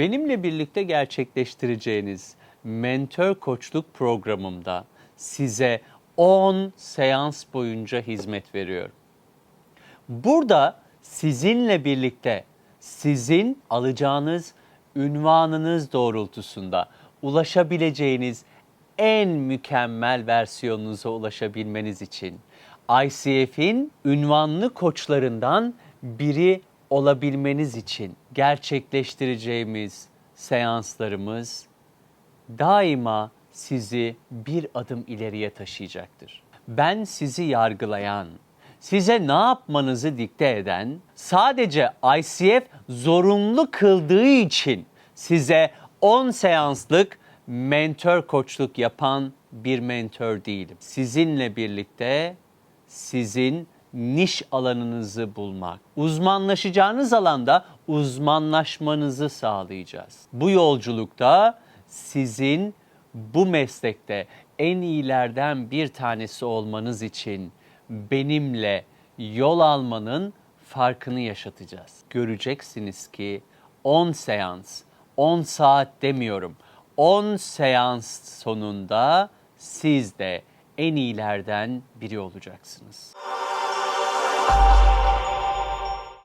Benimle birlikte gerçekleştireceğiniz mentor koçluk programımda size 10 seans boyunca hizmet veriyorum. Burada sizinle birlikte sizin alacağınız ünvanınız doğrultusunda ulaşabileceğiniz en mükemmel versiyonunuza ulaşabilmeniz için ICF'in ünvanlı koçlarından biri olabilmeniz için gerçekleştireceğimiz seanslarımız daima sizi bir adım ileriye taşıyacaktır. Ben sizi yargılayan, size ne yapmanızı dikte eden, sadece ICF zorunlu kıldığı için size 10 seanslık mentor koçluk yapan bir mentor değilim. Sizinle birlikte sizin niş alanınızı bulmak, uzmanlaşacağınız alanda uzmanlaşmanızı sağlayacağız. Bu yolculukta sizin bu meslekte en iyilerden bir tanesi olmanız için benimle yol almanın farkını yaşatacağız. Göreceksiniz ki 10 seans, 10 saat demiyorum. 10 seans sonunda siz de en iyilerden biri olacaksınız.